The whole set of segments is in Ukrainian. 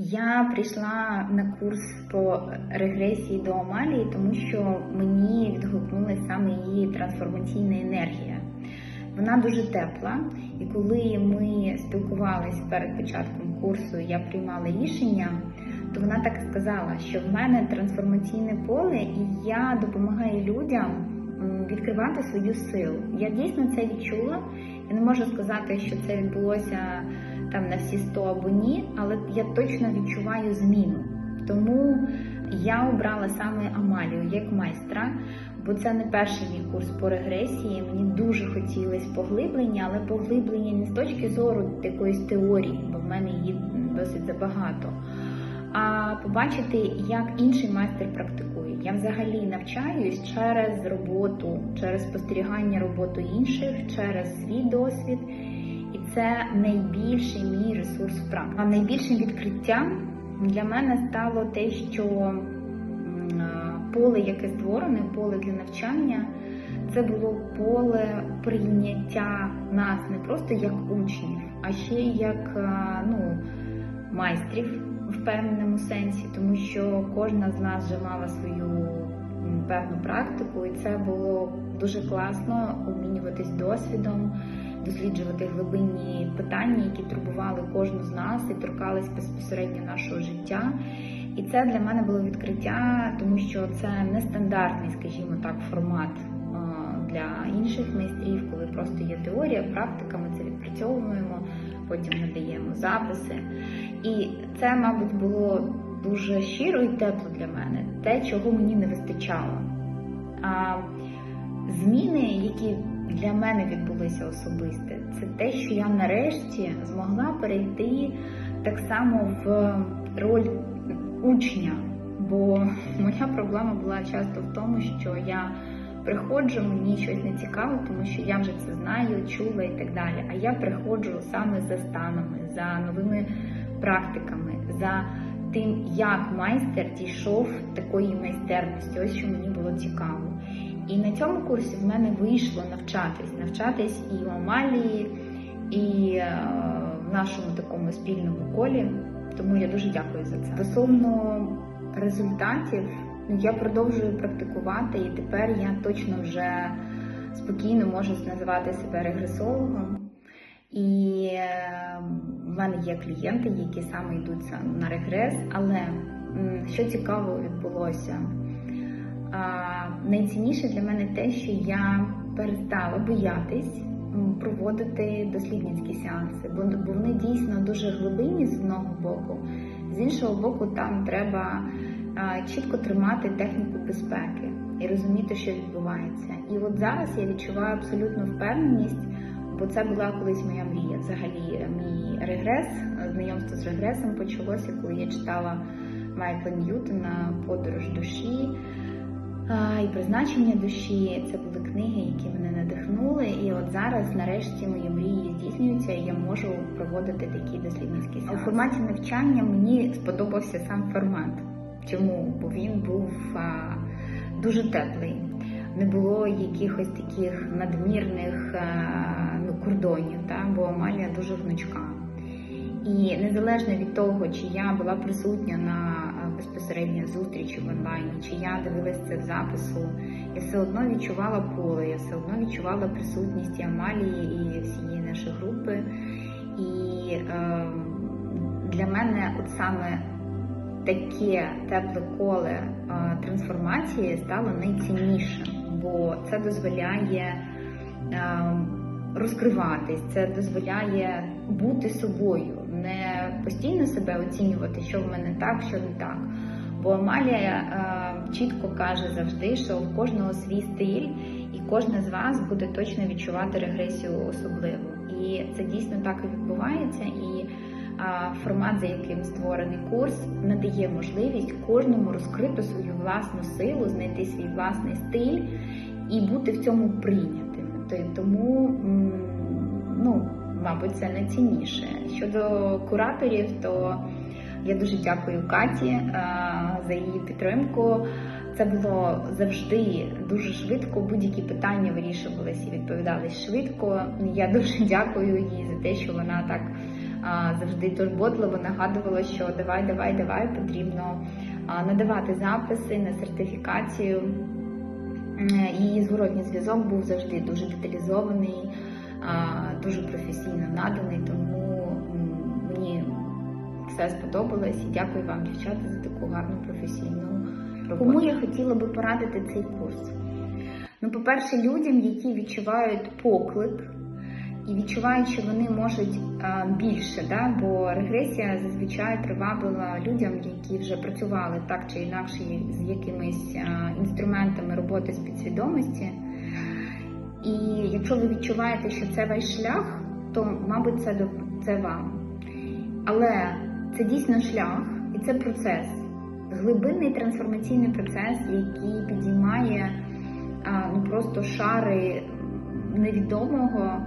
Я прийшла на курс по регресії до Амалії, тому що мені відгукнулася саме її трансформаційна енергія. Вона дуже тепла, і коли ми спілкувалися перед початком курсу, я приймала рішення, то вона так сказала, що в мене трансформаційне поле, і я допомагаю людям відкривати свою силу. Я дійсно це відчула. Я не можу сказати, що це відбулося там на всі 100 або ні, але я точно відчуваю зміну. Тому я обрала саме Амалію як майстра, бо це не перший мій курс по регресії. Мені дуже хотілося поглиблення, але поглиблення не з точки зору якоїсь теорії, бо в мене її досить забагато. А побачити, як інший майстер практикує. Я взагалі навчаюсь через роботу, через спостерігання роботи інших, через свій досвід. І це найбільший мій ресурс в практиці. А найбільшим відкриттям для мене стало те, що поле, яке створене, поле для навчання, це було поле прийняття нас не просто як учнів, а ще як ну, майстрів в певному сенсі, тому що кожна з нас вже мала свою певну практику, і це було дуже класно обмінюватись досвідом досліджувати глибинні питання, які турбували кожну з нас і торкались безпосередньо нашого життя. І це для мене було відкриття, тому що це нестандартний, скажімо так, формат для інших майстрів, коли просто є теорія, практика, ми це відпрацьовуємо, потім надаємо записи. І це, мабуть, було дуже щиро і тепло для мене, те, чого мені не вистачало. А зміни, які для мене відбулися особисте, це те, що я нарешті змогла перейти так само в роль учня. Бо моя проблема була часто в тому, що я приходжу, мені щось не цікаво, тому що я вже це знаю, чула і так далі. А я приходжу саме за станами, за новими практиками, за тим, як майстер дійшов такої майстерності. Ось що мені було цікаво. І на цьому курсі в мене вийшло навчатись, навчатись і у Амалії, і е, в нашому такому спільному колі. Тому я дуже дякую за це. Стосовно результатів, я продовжую практикувати, і тепер я точно вже спокійно можу називати себе регресологом. І е, в мене є клієнти, які саме йдуть за- на регрес. Але що цікаво відбулося, найцінніше для мене те, що я перестала боятись проводити дослідницькі сеанси, бо, вони дійсно дуже глибинні з одного боку, з іншого боку, там треба чітко тримати техніку безпеки і розуміти, що відбувається. І от зараз я відчуваю абсолютну впевненість, бо це була колись моя мрія. Взагалі, мій регрес, знайомство з регресом почалося, коли я читала Майкла Ньютона Подорож душі. І призначення душі це були книги, які мене надихнули. І от зараз, нарешті, мої мрії здійснюються, і я можу проводити такі дослідницькі сеанси. У форматі навчання мені сподобався сам формат. Чому? Бо він був а, дуже теплий. Не було якихось таких надмірних а, ну, кордонів, та? бо Амалія дуже гнучка. І незалежно від того, чи я була присутня на безпосередньо зустрічі в онлайні, чи я дивилася це в запису, я все одно відчувала поле, я все одно відчувала присутність і Амалії і всієї нашої групи. І е, для мене от саме таке тепле коле трансформації стало найціннішим, бо це дозволяє. Розкриватись, це дозволяє бути собою, не постійно себе оцінювати, що в мене так, що не так. Бо Амалія е, чітко каже завжди, що в кожного свій стиль, і кожна з вас буде точно відчувати регресію особливо. І це дійсно так і відбувається. І е, формат, за яким створений курс, надає можливість кожному розкрити свою власну силу, знайти свій власний стиль і бути в цьому прийнятим. Тому, ну, мабуть, це найцінніше. Щодо кураторів, то я дуже дякую Каті е, за її підтримку. Це було завжди дуже швидко. Будь-які питання вирішувалися і відповідались швидко. Я дуже дякую їй за те, що вона так а, завжди турботливо нагадувало, що давай, давай, давай, потрібно надавати записи на сертифікацію. Її зворотній зв'язок був завжди дуже деталізований, дуже професійно наданий, тому мені все сподобалось і дякую вам, дівчата, за таку гарну професійну роботу. Кому я хотіла би порадити цей курс? Ну, по-перше, людям, які відчувають поклик і відчувають, що вони можуть більше, да? бо регресія зазвичай привабила людям, які вже працювали так чи інакше з якимись інструментами роботи з підсвідомості. І якщо ви відчуваєте, що це ваш шлях, то, мабуть, це, це вам. Але це дійсно шлях і це процес, глибинний трансформаційний процес, який підіймає ну, просто шари невідомого,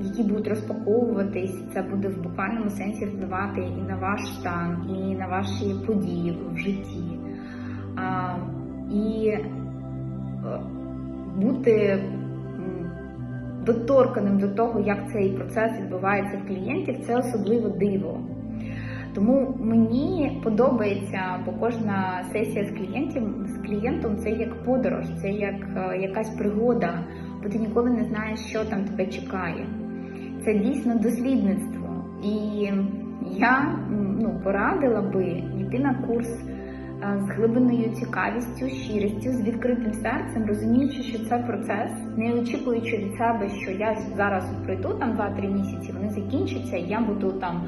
які будуть розпаковуватись. Це буде в буквальному сенсі впливати і на ваш стан, і на ваші події в житті. А, і е, бути доторканим до того, як цей процес відбувається в клієнтів, це особливо диво. Тому мені подобається, бо кожна сесія з клієнтом, з клієнтом це як подорож, це як е, якась пригода, бо ти ніколи не знаєш, що там тебе чекає. Це дійсно дослідництво. І я ну, порадила би йти на курс е, з глибинною цікавістю, щирістю, з відкритим серцем, розуміючи, що це процес, не очікуючи від себе, що я зараз пройду там 2-3 місяці, вони закінчаться, і я буду там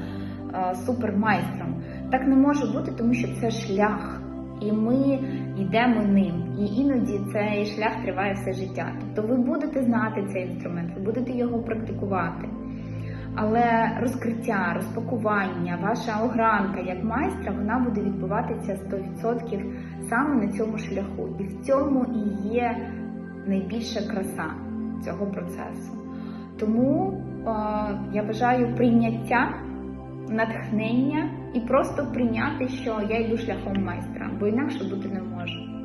е, супермайстром. Так не може бути, тому що це шлях, і ми йдемо ним. І іноді цей шлях триває все життя. Тобто ви будете знати цей інструмент, ви будете його практикувати. Але розкриття, розпакування, ваша огранка як майстра, вона буде відбуватися 100% саме на цьому шляху. І в цьому і є найбільша краса цього процесу. Тому е, я бажаю прийняття, натхнення і просто прийняти, що я йду шляхом майстра, бо інакше бути не можу.